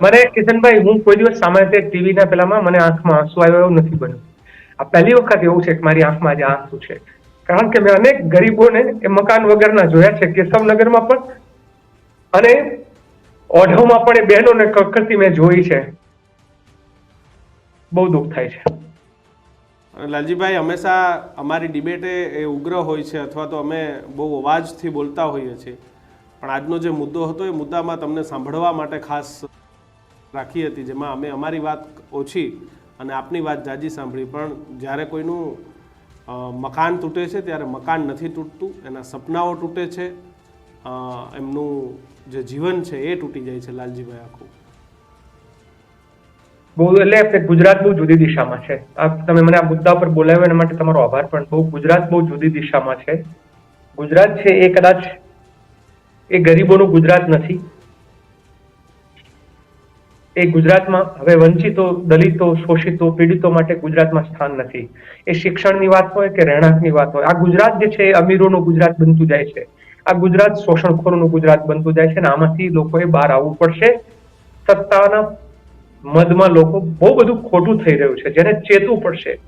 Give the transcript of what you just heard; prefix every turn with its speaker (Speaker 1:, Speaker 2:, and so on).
Speaker 1: મને કિશનભાઈ, હું કોઈ દિવસ સામાન્ય રીતે ટીવીના પેલામાં મને આંખમાં આંસુ આવ્યો એવું નથી બન્યું. આ પહેલી વખત એવું છે કે મારી આંખમાં આજે આંસુ છે. કારણ કે મેં અનેક ગરીબોને એ મકાન વગરના જોયા છે, કેશવનગરમાં પણ. અને ઓઢવમાં પણ એ બહેનોને કકડતી મેં જોઈ છે. બહુ દુઃખ થાય છે.
Speaker 2: લાલજીભાઈ, હંમેશા અમારી ડિબેટે એ ઉગ્ર હોય છે અથવા તો અમે બહુ અવાજથી બોલતા હોઈએ છીએ. પણ આજનો જે મુદ્દો હતો, એ મુદ્દામાં તમને સાંભળવા માટે ખાસ રાખી હતી, જેમાં અમે અમારી વાત ઓછી અને આપની વાત જાજી સાંભળી. પણ જ્યારે કોઈનું મકાન તૂટે છે, ત્યારે મકાન નથી તૂટતું, એના સપનાઓ તૂટે છે એમનું જે જીવન છે એ તૂટી જાય છે, લાલજીભાઈ આખું.
Speaker 1: બહુ એટલે આપણે ગુજરાત બહુ જુદી દિશામાં છે. આ તમે મને આ મુદ્દા પર બોલાવ્યો એના માટે તમારો આભાર, પણ બહુ ગુજરાત બહુ જુદી દિશામાં છે. ગુજરાત છે એ કદાચ એ ગરીબોનું ગુજરાત નથી. એ ગુજરાતમાં હવે વંચિતો, દલિતો, શોષિતો, પીડિતો માટે ગુજરાતમાં સ્થાન નથી. એ શિક્ષણની વાત હોય કે રહેણાંકની વાત હોય? આ ગુજરાત જે છે એ અમીરોનું ગુજરાત બનતું જાય છે. આ ગુજરાત શોષણખોરોનું ગુજરાત બનતું જાય છે અને આમાંથી લોકોએ બહાર આવવું પડશે. સત્તાના મદમાં લોકો બહુ બધું ખોટું થઈ રહ્યું છે, જેને ચેતવું પડશે.